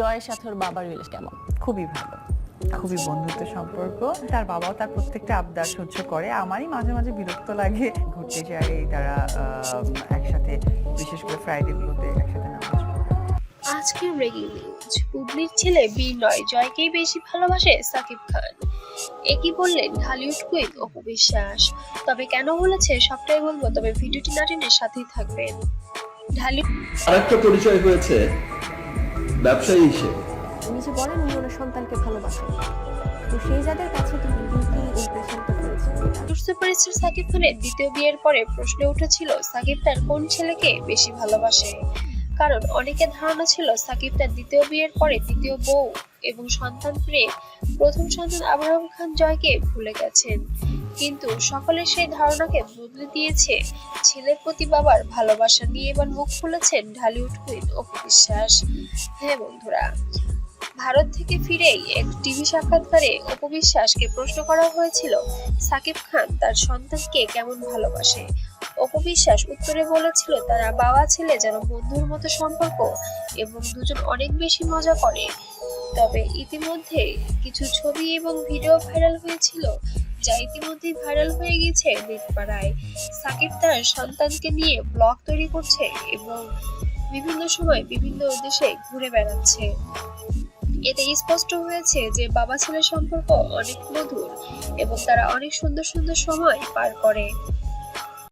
জয়ের সাথে ওর বাবার রিলেশন কেমন? খুবই ভালো। খুবই বন্ধুত্ব সম্পর্ক। তার বাবাও তার প্রত্যেকটা আবদার সহ্য করে। আমারই মাঝে মাঝে বিরক্ত লাগে। ঘুরতে যাই তারা একসাথে বিশেষ করে ফ্রাইডে গুলোতে একসাথে নামাজ পড়ে। আজকে ব্রেকিং নিউজ বুবলির ছেলে বীর নয় জয়কেই বেশি ভালোবাসে সাকিব খান। একই বললেন ঢালিউড কুইন অপু বিশ্বাস। তবে কেন বলেছে? সবটাই বলব তবে ভিডিওটি না টেনে সাথেই থাকবেন। ঢালিউড আরেকটা পরিচয় হয়েছে। ব্যবসায়ী হিসেবে। উনি যে বলেন উনি ওনার সন্তানকে ভালোবাসেন। তো সেই যাদের কাছে তো কি ইমপ্রেশনটা ফেলছে সুপারস্টার সাকিব খানের দ্বিতীয় বিয়ের পরে প্রশ্ন উঠেছিল সাকিব তার কোন ছেলেকে বেশি ভালোবাসে? কারণ অনেকের ধারণা ছিল সাকিব তার দ্বিতীয় বিয়ের পরে দ্বিতীয় বউ এবং সন্তান পেয়ে প্রথম সন্তান আবরাম খান জয়কে ভুলে গেছেন। কিন্তু সকলের সেই ধারণাকে বদলে দিয়েছে ছেলের প্রতি বাবার ভালোবাসা নিয়ে এবার মুখ খুলেছেন ঢালিউড কুইন অপু বিশ্বাস। হ্যাঁ বন্ধুরা, ভারত থেকে ফিরেই এক টিভি সাক্ষাৎকারে অপু বিশ্বাসকে প্রশ্ন করা হয়েছিল, সাকিব খান তার সন্তানকে কেমন ভালোবাসে? অপু বিশ্বাস উত্তরে বলেছিল, তারা বাবা ছেলে যেন বন্ধুর মতো সম্পর্ক এবং দুজন অনেক বেশি মজা করে। তবে ইতিমধ্যে কিছু ছবি এবং ভিডিও ভাইরাল হয়েছিল, যা ইতিমধ্যেই ভাইরাল হয়ে গেছে নেটপাড়ায় সাকিব তার সন্তানকে নিয়ে ব্লগ তৈরি করছে এবং বিভিন্ন সময় বিভিন্ন দেশে ঘুরে বেড়াচ্ছে। এতে স্পষ্ট হয়েছে যে বাবা ছেলের সম্পর্ক অনেক মধুর এবং তারা অনেক সুন্দর সুন্দর সময় পার করে।